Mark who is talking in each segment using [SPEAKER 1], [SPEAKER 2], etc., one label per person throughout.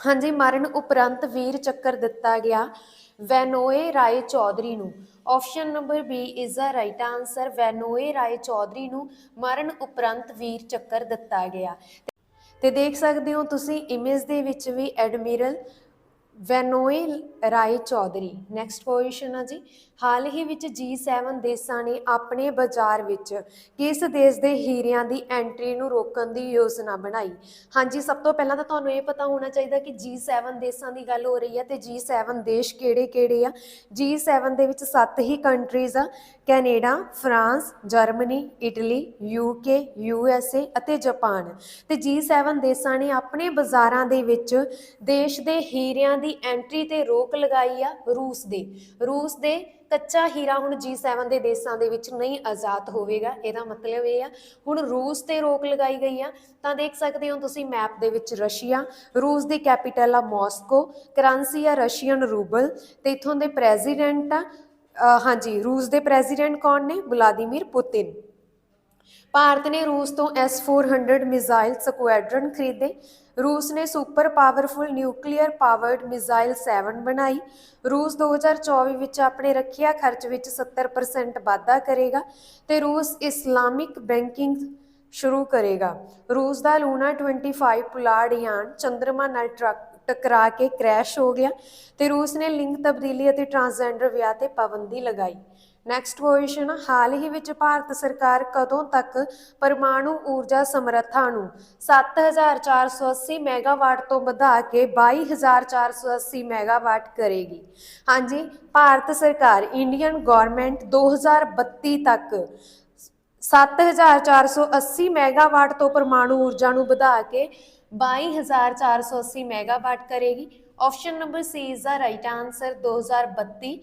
[SPEAKER 1] ਹਾਂਜੀ, ਮਰਨ ਉਪਰੰਤ ਵੀਰ ਚੱਕਰ ਦਿੱਤਾ ਗਿਆ। ਵੈਨੋਏ ਰਾਏ ਚੌਧਰੀ ਨੂੰ। Option number B is the right answer Vinoy Roy Chowdhury ਨੂੰ ਮਰਨ ਉਪਰੰਤ ਵੀਰ ਚੱਕਰ ਦਿੱਤਾ ਗਿਆ। ਤੇ ਦੇਖ ਸਕਦੇ ਹੋ ਤੁਸੀਂ ਇਮੇਜ ਦੇ ਵਿੱਚ ਵੀ admiral Vinoy Roy Chowdhury. Next question ਆ ਜੀ। ਹਾਲ ਹੀ ਵਿੱਚ G7 ਦੇਸ਼ਾਂ ਨੇ ਆਪਣੇ ਬਾਜ਼ਾਰ ਵਿੱਚ ਕਿਸ ਦੇਸ਼ ਦੇ ਹੀਰਿਆਂ ਦੀ ਐਂਟਰੀ ਨੂੰ ਰੋਕਣ ਦੀ ਯੋਜਨਾ ਬਣਾਈ। ਹਾਂਜੀ, ਸਭ ਤੋਂ ਪਹਿਲਾਂ ਤਾਂ ਤੁਹਾਨੂੰ ਇਹ ਪਤਾ ਹੋਣਾ ਚਾਹੀਦਾ ਕਿ G7 ਦੇਸ਼ਾਂ ਦੀ ਗੱਲ ਹੋ ਰਹੀ ਹੈ ਤੇ G7 ਦੇਸ਼ ਕਿਹੜੇ-ਕਿਹੜੇ ਆ? G7 ਦੇ ਵਿੱਚ 7 ਹੀ ਕੰਟਰੀਜ਼ ਆ। Canada, France, Germany, Italy UK USA ਅਤੇ ਜਾਪਾਨ। ਤੇ G7 ਦੇਸ਼ਾਂ ਨੇ ਆਪਣੇ ਬਾਜ਼ਾਰਾਂ ਦੇ ਵਿੱਚ ਦੇਸ਼ ਦੇ ਹੀਰਿਆਂ ਦੀ ਐਂਟਰੀ ਤੇ ਰੋਕ ਲਗਾਈ ਆ ਰੂਸ ਦੇ। ਰੂਸ ਦੇ ਕੱਚਾ ਹੀਰਾ ਹੁਣ G7 ਦੇ ਦੇਸ਼ਾਂ ਦੇ ਵਿੱਚ ਨਹੀਂ ਆਜ਼ਾਦ ਹੋਵੇਗਾ, ਇਹਦਾ ਮਤਲਬ ਇਹ ਆ, ਹੁਣ ਰੂਸ ਤੇ ਰੋਕ ਲਗਾਈ ਗਈ ਆ। ਤਾਂ ਦੇਖ ਸਕਦੇ ਹੋ ਤੁਸੀਂ ਮੈਪ ਦੇ ਵਿੱਚ ਰਸ਼ੀਆ, ਰੂਸ ਦੀ ਕੈਪੀਟਲ ਆ ਮਾਸਕੋ ਕਰੰਸੀ ਆ ਰਸ਼ੀਅਨ ਰੂਬਲ, ਤੇ ਇਥੋਂ ਦੇ ਪ੍ਰੈਜ਼ੀਡੈਂਟ ਆ ਹਾਂਜੀ, ਰੂਸ ਦੇ ਪ੍ਰੈਜ਼ੀਡੈਂਟ ਕੌਣ ਨੇ? Vladimir Putin. ਭਾਰਤ ਨੇ ਰੂਸ ਤੋਂ S400 ਮਿਜ਼ਾਈਲ ਸਕੁਐਡਰਨ ਖਰੀਦੇ। ਰੂਸ ਨੇ super powerful nuclear powered missile 7 ਬਣਾਈ। ਰੂਸ 2024 ਵਿੱਚ ਆਪਣੇ ਰੱਖਿਆ ਖਰਚ ਵਿੱਚ 70% ਵਾਧਾ ਕਰੇਗਾ ਤੇ ਰੂਸ ਇਸਲਾਮਿਕ ਬੈਂਕਿੰਗ ਸ਼ੁਰੂ ਕਰੇਗਾ। ਰੂਸ ਦਾ ਲੂਨਾ 25 ਪੁਲਾੜ ਯਾਨ ਚੰਦਰਮਾ ਨਾਲ ਟਰੱਕ ਟਕਰਾ ਕੇ ਕ੍ਰੈਸ਼ ਹੋ ਗਿਆ ਤੇ ਰੂਸ ਨੇ ਲਿੰਗ ਤਬਦੀਲੀ ਅਤੇ ਟਰਾਂਸਜੈਂਡਰ ਵਿਆਹ ਤੇ ਪਾਬੰਦੀ ਲਗਾਈ। ਨੈਕਸਟ ਕੁਐਸਚਨ ਹਾਲ ਹੀ ਵਿੱਚ ਭਾਰਤ ਸਰਕਾਰ ਕਦੋਂ ਤੱਕ ਪਰਮਾਣੂ ਊਰਜਾ ਸਮਰੱਥਾ ਨੂੰ 7480 ਮੈਗਾਵਾਟ ਤੋਂ ਵਧਾ ਕੇ 22480 ਮੈਗਾਵਾਟ ਕਰੇਗੀ? ਹਾਂਜੀ, ਭਾਰਤ ਸਰਕਾਰ ਇੰਡੀਅਨ ਗਵਰਨਮੈਂਟ 2032 ਤੱਕ 7480 ਮੈਗਾਵਾਟ ਤੋਂ ਪਰਮਾਣੂ ਊਰਜਾ ਨੂੰ ਵਧਾ ਕੇ 22480 ਮੈਗਾਵਾਟ ਕਰੇਗੀ। Option number C is the right answer 2032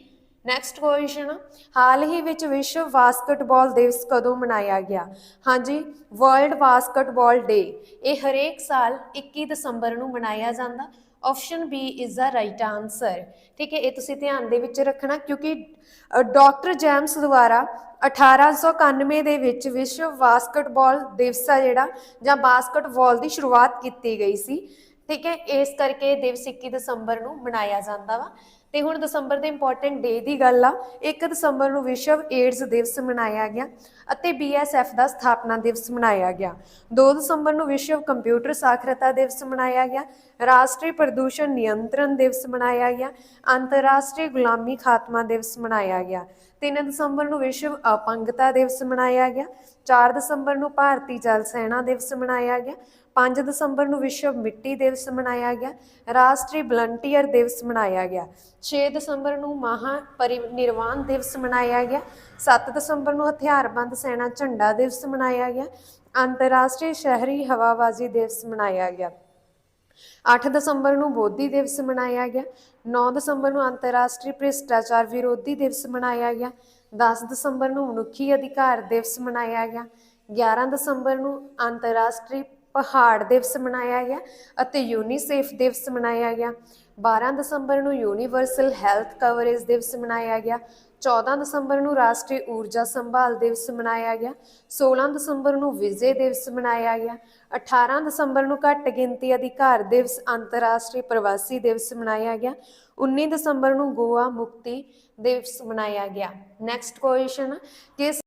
[SPEAKER 1] next question ਹਾਲ ਹੀ ਵਿੱਚ ਵਿਸ਼ਵ ਬਾਸਕਟਬਾਲ ਦਿਵਸ ਕਦੋਂ ਮਨਾਇਆ ਗਿਆ? ਹਾਂਜੀ ਵਰਲਡ ਬਾਸਕਟਬਾਲ ਡੇ ਇਹ ਹਰੇਕ ਸਾਲ 21 ਦਸੰਬਰ ਨੂੰ ਮਨਾਇਆ ਜਾਂਦਾ। Option B is the right answer ਠੀਕ ਹੈ ਇਹ ਤੁਸੀਂ ਧਿਆਨ ਦੇ ਵਿੱਚ ਰੱਖਣਾ ਕਿਉਂਕਿ ਡਾਕਟਰ ਜੈਮਸ ਦੁਆਰਾ 1891 ਦੇ ਵਿੱਚ ਵਿਸ਼ਵ ਬਾਸਕਟਬਾਲ ਦਿਵਸ ਆ ਜਿਹੜਾ ਜਾਂ ਬਾਸਕਟਬਾਲ ਦੀ ਸ਼ੁਰੂਆਤ ਕੀਤੀ ਗਈ ਸੀ ਠੀਕ ਹੈ, ਇਸ ਕਰਕੇ ਇਹ ਦਿਵਸ 21 ਦਸੰਬਰ ਨੂੰ ਮਨਾਇਆ ਜਾਂਦਾ ਵਾ। ਤੇ ਹੁਣ ਦਸੰਬਰ ਦੇ ਇੰਪੋਰਟੈਂਟ ਡੇ ਦੀ ਗੱਲ ਆ 1 ਦਸੰਬਰ ਨੂੰ ਵਿਸ਼ਵ ਏਡਜ਼ ਦਿਵਸ ਮਨਾਇਆ ਗਿਆ ਅਤੇ BSF ਦਾ ਸਥਾਪਨਾ ਦਿਵਸ ਮਨਾਇਆ ਗਿਆ। 2 ਦਸੰਬਰ ਨੂੰ ਵਿਸ਼ਵ ਕੰਪਿਊਟਰ ਸਾਖਰਤਾ ਦਿਵਸ ਮਨਾਇਆ ਗਿਆ, ਰਾਸ਼ਟਰੀ ਪ੍ਰਦੂਸ਼ਣ ਨਿਯੰਤਰਣ ਦਿਵਸ ਮਨਾਇਆ ਗਿਆ, ਅੰਤਰਰਾਸ਼ਟਰੀ ਗੁਲਾਮੀ ਖਾਤਮਾ ਦਿਵਸ ਮਨਾਇਆ ਗਿਆ। 3 ਦਸੰਬਰ ਨੂੰ ਵਿਸ਼ਵ ਅਪੰਗਤਾ ਦਿਵਸ ਮਨਾਇਆ ਗਿਆ 4 ਦਸੰਬਰ ਨੂੰ ਭਾਰਤੀ ਜਲ ਸੈਨਾ ਦਿਵਸ ਮਨਾਇਆ ਗਿਆ 5 ਦਸੰਬਰ ਨੂੰ ਵਿਸ਼ਵ ਮਿੱਟੀ ਦਿਵਸ ਮਨਾਇਆ ਗਿਆ, ਰਾਸ਼ਟਰੀ ਵਲੰਟੀਅਰ ਦਿਵਸ ਮਨਾਇਆ ਗਿਆ। 6 ਦਸੰਬਰ ਨੂੰ ਮਹਾ ਪਰਿਨਿਰਵਾਣ ਦਿਵਸ ਮਨਾਇਆ ਗਿਆ। 7 ਦਸੰਬਰ ਨੂੰ ਹਥਿਆਰਬੰਦ ਸੈਨਾ ਝੰਡਾ ਦਿਵਸ ਮਨਾਇਆ ਗਿਆ। ਅੰਤਰਰਾਸ਼ਟਰੀ ਸ਼ਹਿਰੀ ਹਵਾਬਾਜ਼ੀ ਦਿਵਸ ਮਨਾਇਆ ਗਿਆ। 8 ਦਸੰਬਰ ਨੂੰ ਬੋਧੀ ਦਿਵਸ ਮਨਾਇਆ ਗਿਆ। 9 ਦਸੰਬਰ ਨੂੰ ਅੰਤਰਰਾਸ਼ਟਰੀ ਭ੍ਰਿਸ਼ਟਾਚਾਰ ਵਿਰੋਧੀ ਦਿਵਸ ਮਨਾਇਆ ਗਿਆ। 10 ਦਸੰਬਰ ਨੂੰ ਮਨੁੱਖੀ ਅਧਿਕਾਰ ਦਿਵਸ ਮਨਾਇਆ ਗਿਆ। 11 ਦਸੰਬਰ ਨੂੰ ਅੰਤਰਰਾਸ਼ਟਰੀ ਪਹਾੜ ਦਿਵਸ ਮਨਾਇਆ ਗਿਆ ਅਤੇ ਯੂਨੀਸੇਫ ਦਿਵਸ ਮਨਾਇਆ ਗਿਆ। 12 ਦਸੰਬਰ ਨੂੰ ਯੂਨੀਵਰਸਲ ਹੈਲਥ ਕਵਰੇਜ ਦਿਵਸ ਮਨਾਇਆ ਗਿਆ। 14 ਦਸੰਬਰ ਨੂੰ ਰਾਸ਼ਟਰੀ ਊਰਜਾ ਸੰਭਾਲ ਦਿਵਸ ਮਨਾਇਆ ਗਿਆ। 16 ਦਸੰਬਰ ਨੂੰ ਵਿਜੇ ਦਿਵਸ ਮਨਾਇਆ ਗਿਆ। 18 ਦਸੰਬਰ ਨੂੰ ਘੱਟ ਗਿਣਤੀ ਅਧਿਕਾਰ ਦਿਵਸ, ਅੰਤਰਰਾਸ਼ਟਰੀ ਪ੍ਰਵਾਸੀ ਦਿਵਸ ਮਨਾਇਆ ਗਿਆ। 19 ਦਸੰਬਰ ਨੂੰ ਗੋਆ ਮੁਕਤੀ ਦਿਵਸ ਮਨਾਇਆ ਗਿਆ। ਨੈਕਸਟ ਕੁਐਸਚਨ ਕਿਸ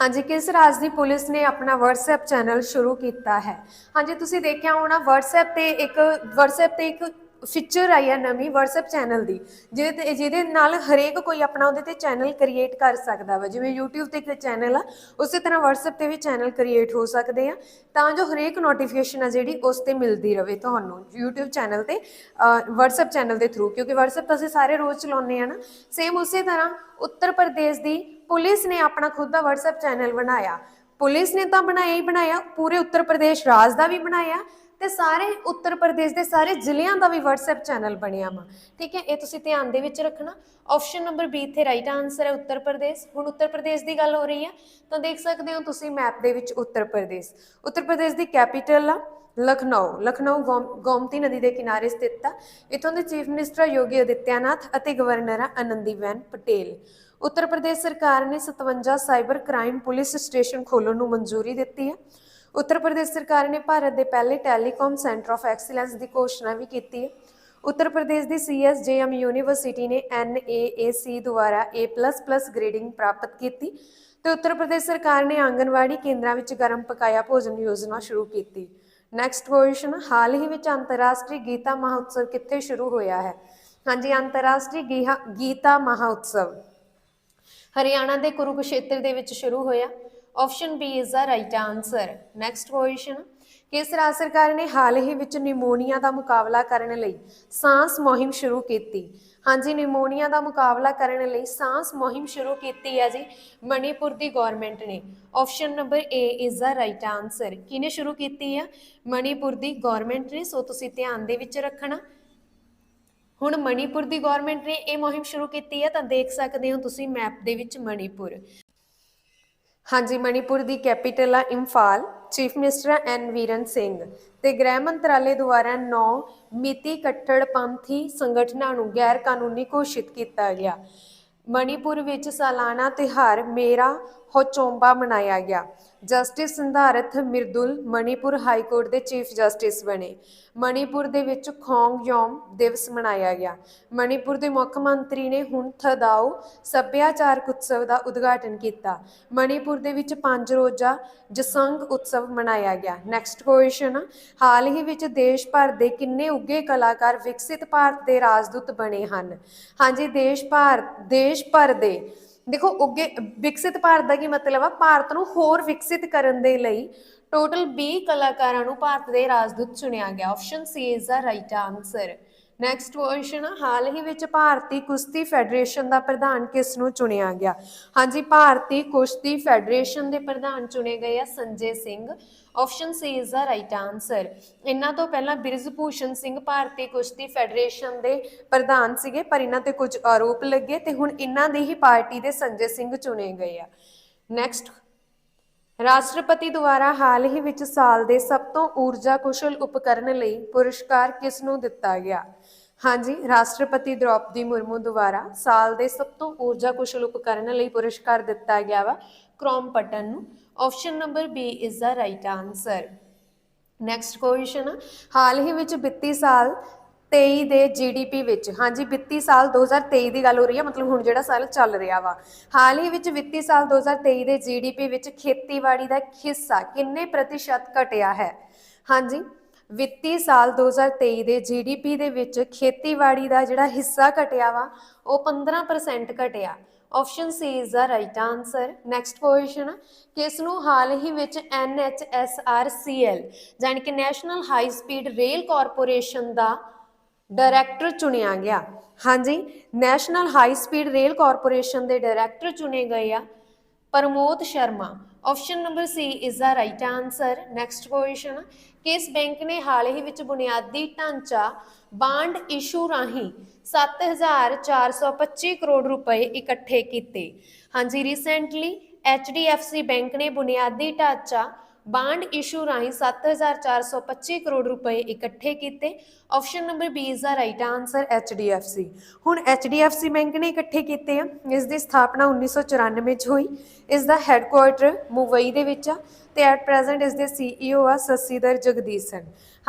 [SPEAKER 1] ਹਾਂਜੀ, ਕਿਸ ਰਾਜ ਦੀ ਪੁਲਿਸ ਨੇ ਆਪਣਾ WhatsApp ਚੈਨਲ ਸ਼ੁਰੂ ਕੀਤਾ ਹੈ? ਹਾਂਜੀ, ਤੁਸੀਂ ਦੇਖਿਆ ਹੋਣਾ, WhatsApp ਤੇ ਇੱਕ, WhatsApp ਤੇ ਇੱਕ ਫੀਚਰ ਆਈ ਹੈ ਨਵੀਂ WhatsApp ਚੈਨਲ ਦੀ ਜਿਹਦੇ ਤੇ- ਜਿਹਦੇ ਨਾਲ ਹਰੇਕ ਕੋਈ ਆਪਣਾ ਉਹਦੇ ਤੇ ਚੈਨਲ ਕ੍ਰੀਏਟ ਕਰ ਸਕਦਾ ਵਾ। ਜਿਵੇਂ YouTube ਤੇ ਇੱਕ ਚੈਨਲ ਆ ਉਸੇ ਤਰ੍ਹਾਂ WhatsApp ਤੇ ਵੀ ਚੈਨਲ ਕ੍ਰੀਏਟ ਹੋ ਸਕਦੇ ਆ। ਤਾਂ ਜੋ ਹਰੇਕ ਨੋਟੀਫਿਕੇਸ਼ਨ ਆ ਜਿਹੜੀ ਉਸ ਤੇ ਮਿਲਦੀ ਰਵੇ ਤੁਹਾਨੂੰ YouTube ਚੈਨਲ ਤੇ ਅਹ, WhatsApp ਚੈਨਲ ਦੇ ਥਰੂ ਕਿਉਂਕਿ WhatsApp ਤਾਂ ਅਸੀਂ ਸਾਰੇ ਰੋਜ਼ ਚਲਾਉਂਦੇ ਆ ਨਾ। ਸੇਮ ਉਸੇ ਤਰ੍ਹਾਂ ਉੱਤਰ ਪ੍ਰਦੇਸ਼ ਦੀ ਪੁਲਿਸ ਨੇ ਆਪਣਾ ਖੁਦ ਦਾ WhatsApp ਚੈਨਲ ਬਣਾਇਆ। ਪੁਲਿਸ ਨੇ ਤਾਂ ਬਣਾਇਆ ਹੀ ਬਣਾਇਆ ਪੂਰੇ ਉੱਤਰ ਪ੍ਰਦੇਸ਼ ਰਾਜ ਦਾ ਵੀ ਬਣਾਇਆ। ਤੇ ਸਾਰੇ ਉੱਤਰ ਪ੍ਰਦੇਸ਼ ਦੇ ਸਾਰੇ ਜ਼ਿਲ੍ਹਿਆਂ ਦਾ ਵੀ WhatsApp ਚੈਨਲ ਬਣਿਆ ਵਾ। ਠੀਕ ਹੈ, ਇਹ ਤੁਸੀਂ ਧਿਆਨ ਦੇ ਵਿੱਚ ਰੱਖਣਾ। ਆਪਸ਼ਨ ਨੰਬਰ B ਇੱਥੇ ਰਾਈਟ ਆਨਸਰ ਹੈ ਉੱਤਰ ਪ੍ਰਦੇਸ਼। ਹੁਣ ਉੱਤਰ ਪ੍ਰਦੇਸ਼ ਦੀ ਗੱਲ ਹੋ ਰਹੀ ਹੈ, ਤਾਂ ਦੇਖ ਸਕਦੇ ਹੋ ਤੁਸੀਂ ਮੈਪ ਦੇ ਵਿੱਚ ਉੱਤਰ ਪ੍ਰਦੇਸ਼। ਉੱਤਰ ਪ੍ਰਦੇਸ਼ ਦੀ ਕੈਪੀਟਲ ਆ ਲਖਨਊ। ਲਖਨਊ ਗੋਮ- ਗੋਮਤੀ ਨਦੀ ਦੇ ਕਿਨਾਰੇ ਸਥਿਤ ਆ। ਇਥੋਂ ਦੇ ਚੀਫ ਮਿਨਿਸਟਰ ਯੋਗੀ ਅਦਿੱਤਿਆਨਾਥ ਅਤੇ ਗਵਰਨਰ ਆ ਆਨੰਦੀਬੈਨ ਪਟੇਲ। ਉੱਤਰ ਪ੍ਰਦੇਸ਼ ਸਰਕਾਰ ਨੇ 57 ਸਾਈਬਰ ਕ੍ਰਾਈਮ ਪੁਲਿਸ ਸਟੇਸ਼ਨ ਖੋਲ੍ਹਣ ਨੂੰ ਮਨਜ਼ੂਰੀ ਦਿੱਤੀ ਹੈ। ਉੱਤਰ ਪ੍ਰਦੇਸ਼ ਸਰਕਾਰ ਨੇ ਭਾਰਤ ਦੇ ਪਹਿਲੇ ਟੈਲੀਕਾਮ ਸੈਂਟਰ ਆਫ ਐਕਸੀਲੈਂਸ ਦੀ ਘੋਸ਼ਣਾ ਵੀ ਕੀਤੀ ਹੈ। ਉੱਤਰ ਪ੍ਰਦੇਸ਼ ਦੀ ਸੀਐਸਜੇਐਮ ਯੂਨੀਵਰਸਿਟੀ ਨੇ ਐਨਏਏਸੀ ਦੁਆਰਾ A++ ਗ੍ਰੇਡਿੰਗ ਪ੍ਰਾਪਤ ਕੀਤੀ ਤੇ ਉੱਤਰ ਪ੍ਰਦੇਸ਼ ਸਰਕਾਰ ਨੇ ਆਂਗਨਵਾੜੀ ਕੇਂਦਰਾਂ ਵਿੱਚ ਗਰਮ ਪਕਾਇਆ ਭੋਜਨ ਯੋਜਨਾ ਸ਼ੁਰੂ ਕੀਤੀ। ਨੈਕਸਟ ਕੁਐਸਚਨ ਹਾਲ ਹੀ ਵਿੱਚ ਅੰਤਰਰਾਸ਼ਟਰੀ ਗੀਤਾ ਮਹਾਉਤਸਵ ਕਿੱਥੇ ਸ਼ੁਰੂ ਹੋਇਆ ਹੈ? ਹਾਂਜੀ, ਅੰਤਰਰਾਸ਼ਟਰੀ ਗੀਹਾ- ਗੀਤਾ ਮਹਾਉਤਸਵ। ਹਰਿਆਣਾ ਦੇ ਕੁਰੂਕਸ਼ੇਤਰ ਦੇ ਵਿੱਚ ਸ਼ੁਰੂ ਹੋਇਆ। Option B is the right answer next question ਕਿਸ ਰਾਜ ਸਰਕਾਰ ਨੇ ਹਾਲ ਹੀ ਵਿੱਚ ਨਿਮੋਨੀਆ ਦਾ ਮੁਕਾਬਲਾ ਕਰਨ ਲਈ ਸਾਂਸ ਮੁਹਿੰਮ ਸ਼ੁਰੂ ਕੀਤੀ? ਹਾਂਜੀ, ਨਿਮੋਨੀਆ ਦਾ ਮੁਕਾਬਲਾ ਕਰਨ ਲਈ ਸਾਂਸ ਮੁਹਿੰਮ ਸ਼ੁਰੂ ਕੀਤੀ ਹੈ ਜੀ ਮਣੀਪੁਰ ਦੀ ਗਵਰਨਮੈਂਟ ਨੇ। Option number A is the right answer ਕਿਹਨੇ ਸ਼ੁਰੂ ਕੀਤੀ ਹੈ? ਮਣੀਪੁਰ ਦੀ ਗਵਰਨਮੈਂਟ ਨੇ। ਸੋ ਤੁਸੀਂ ਧਿਆਨ ਦੇ ਵਿੱਚ ਰੱਖਣਾ। ਹੁਣ ਮਣੀਪੁਰ ਦੀ ਗਵਰਨਮੈਂਟ ਨੇ ਇਹ ਮੁਹਿੰਮ ਸ਼ੁਰੂ ਕੀਤੀ ਹੈ ਤਾਂ ਦੇਖ ਸਕਦੇ ਹੋ ਤੁਸੀਂ ਮੈਪ ਦੇ ਵਿੱਚ ਮਣੀਪੁਰ। ਹਾਂਜੀ, ਮਣੀਪੁਰ ਦੀ ਕੈਪੀਟਲ ਆ Imphal, chief minister N Biren Singh ਤੇ ਗ੍ਰਹਿ ਮੰਤਰਾਲੇ ਦੁਆਰਾ 9 ਮਿਤੀ ਕੱਟੜਪੰਥੀ ਸੰਗਠਨਾਂ ਨੂੰ ਗੈਰ ਕਾਨੂੰਨੀ ਘੋਸ਼ਿਤ ਕੀਤਾ ਗਿਆ। ਮਣੀਪੁਰ ਵਿੱਚ ਸਾਲਾਨਾ ਤਿਹਾਰ ਮੇਰਾ ਹੋਚੋਂਬਾ ਮਨਾਇਆ ਗਿਆ। Justice Siddharth Mridul Manipur high court ਦੇ ਚੀਫ ਜਸਟਿਸ ਬਣੇ। ਮਣੀਪੁਰ ਦੇ ਵਿੱਚ ਖੌਂਗ ਯੋਮ ਦਿਵਸ ਮਨਾਇਆ ਗਿਆ। ਮਣੀਪੁਰ ਦੇ ਮੁੱਖ ਮੰਤਰੀ ਨੇ ਹੁਣ ਥਦਾਓ ਸੱਭਿਆਚਾਰਕ ਉਤਸਵ ਦਾ ਉਦਘਾਟਨ ਕੀਤਾ। ਮਣੀਪੁਰ ਦੇ ਵਿੱਚ ਪੰਜ ਰੋਜ਼ਾ ਜਸੰਗ ਉਤਸਵ ਮਨਾਇਆ ਗਿਆ। ਨੈਕਸਟ ਕੁਐਸਚਨ ਹਾਲ ਹੀ ਵਿੱਚ ਦੇਸ਼ ਭਰ ਦੇ ਕਿੰਨੇ ਉੱਗੇ ਕਲਾਕਾਰ ਵਿਕਸਿਤ ਭਾਰਤ ਦੇ ਰਾਜਦੂਤ ਬਣੇ ਹਨ? ਹਾਂਜੀ, ਦੇਸ਼ ਭਰ ਦੇਸ਼ ਭਰ ਦੇ ਦੇਖੋ, ਉੱਗੇ ਵਿਕਸਿਤ ਭਾਰਤ ਦਾ ਕੀ ਮਤਲਬ ਆ? ਭਾਰਤ ਨੂੰ ਹੋਰ ਵਿਕਸਿਤ ਕਰਨ ਦੇ ਲਈ ਟੋਟਲ 20 ਕਲਾਕਾਰਾਂ ਨੂੰ ਭਾਰਤ ਦੇ ਰਾਜਦੂਤ ਚੁਣਿਆ ਗਿਆ। Option C is the right answer next question ਹਾਲ ਹੀ ਵਿੱਚ ਭਾਰਤੀ ਕੁਸ਼ਤੀ ਫੈਡਰੇਸ਼ਨ ਦਾ ਪ੍ਰਧਾਨ ਕਿਸ ਨੂੰ ਚੁਣਿਆ ਗਿਆ? ਹਾਂਜੀ, ਭਾਰਤੀ ਕੁਸ਼ਤੀ ਫੈਡਰੇਸ਼ਨ ਦੇ ਪ੍ਰਧਾਨ ਚੁਣੇ ਗਏ ਆ Sanjay Singh. Option C is the right answer ਇਹਨਾਂ ਤੋਂ ਪਹਿਲਾਂ ਬਿਰਜ ਭੂਸ਼ਣ ਸਿੰਘ ਭਾਰਤੀ ਕੁਸ਼ਤੀ ਫੈਡਰੇਸ਼ਨ ਦੇ ਪ੍ਰਧਾਨ ਸੀਗੇ, ਪਰ ਇਹਨਾਂ ਤੇ ਕੁਝ ਆਰੋਪ ਲੱਗੇ ਤੇ ਹੁਣ ਇਹਨਾਂ ਦੀ ਹੀ ਪਾਰਟੀ ਦੇ ਸੰਜੇ ਸਿੰਘ ਚੁਣੇ ਗਏ ਆ। ਨੈਕਸਟ ਰਾਸ਼ਟਰਪਤੀ ਦੁਆਰਾ ਹਾਲ ਹੀ ਵਿੱਚ ਸਾਲ ਦੇ ਸਭ ਤੋਂ ਊਰਜਾ ਕੁਸ਼ਲ ਉਪਕਰਨ ਲਈ ਪੁਰਸਕਾਰ ਕਿਸ ਨੂੰ ਦਿੱਤਾ ਗਿਆ? ਹਾਂਜੀ, ਰਾਸ਼ਟਰਪਤੀ ਦ੍ਰੋਪਦੀ ਮੁਰਮੂ ਦੁਆਰਾ ਸਾਲ ਦੇ ਸਭ ਤੋਂ ਊਰਜਾ ਕੁਸ਼ਲ ਉਪਕਰਨ ਲਈ ਪੁਰਸਕਾਰ ਦਿੱਤਾ ਗਿਆ ਵਾ, ਕ੍ਰੋਮ ਪਟਨ ਨੂੰ। Option number B is the right answer next question ਹਾਲ ਹੀ ਵਿੱਚ ਵਿੱਤੀ ਸਾਲ 23 ਦੇ ਜੀਡੀਪੀ ਵਿੱਚ, ਹਾਂਜੀ, ਵਿੱਤੀ ਸਾਲ 2023 ਦੀ ਗੱਲ ਹੋ ਰਹੀ ਹੈ ਮਤਲਬ ਹੁਣ ਜਿਹੜਾ ਸਾਲ ਚੱਲ ਰਿਹਾ ਵਾ। ਹਾਲ ਹੀ ਵਿੱਚ ਵਿੱਤੀ ਸਾਲ 2023 ਦੇ ਜੀਡੀਪੀ ਵਿੱਚ ਖੇਤੀਬਾੜੀ ਦਾ ਹਿੱਸਾ ਕਿੰਨੇ ਪ੍ਰਤੀਸ਼ਤ ਘਟਿਆ ਹੈ? ਹਾਂਜੀ ਵਿੱਤੀ ਸਾਲ 2023 ਦੇ ਜੀਡੀਪੀ ਦੇ ਵਿੱਚ ਖੇਤੀਬਾੜੀ ਦਾ ਜਿਹੜਾ ਹਿੱਸਾ ਘਟਿਆ ਵਾ, ਉਹ 15% ਘਟਿਆ। Option C is the right answer next question ਕਿਸ ਨੂੰ ਹਾਲ ਹੀ ਵਿੱਚ NHSRCL ਜਾਣੀ ਕਿ national high speed rail corporation ਦਾ ਡਾਇਰੈਕਟਰ ਚੁਣਿਆ ਗਿਆ। ਹਾਂਜੀ national high speed rail corporation ਦੇ ਡਾਇਰੈਕਟਰ ਚੁਣੇ ਗਏ ਆ। Pramod Sharma. Option number C is the right answer next question ਕਿਸ ਬੈਂਕ ਨੇ ਹਾਲ ਹੀ ਵਿੱਚ ਬੁਨਿਆਦੀ ਢਾਂਚਾ ਬਾਂਡ ਇਸ਼ੂ ਰਾਹੀਂ 7425 ਕਰੋੜ ਰੁਪਏ ਇਕੱਠੇ ਕੀਤੇ? ਹਾਂਜੀ ਰੀਸੈਂਟਲੀ HDFC ਬੈਂਕ ਨੇ ਬੁਨਿਆਦੀ ਢਾਂਚਾ ਬਾਂਡ ਇਸ਼ੂ ਰਾਹੀਂ 7425 ਕਰੋੜ ਰੁਪਏ ਇਕੱਠੇ ਕੀਤੇ। Option number B is the right answer HDFC ਹੁਣ HDFC ਬੈਂਕ ਨੇ ਇਕੱਠੇ ਕੀਤੇ ਆ। ਇਸ ਦੀ ਸਥਾਪਨਾ 1994 ਵਿੱਚ ਹੋਈ। ਇਸ ਦਾ ਹੈੱਡਕੁਆਰਟਰ ਮੁੰਬਈ ਦੇ ਵਿੱਚ ਆ। ਤੇ ਐਟ ਪ੍ਰੈਜ਼ੈਂਟ ਇਸ ਦੇ ਸੀਈਓ ਆ ਸਸੀਦਰ ਸਿੰਘ।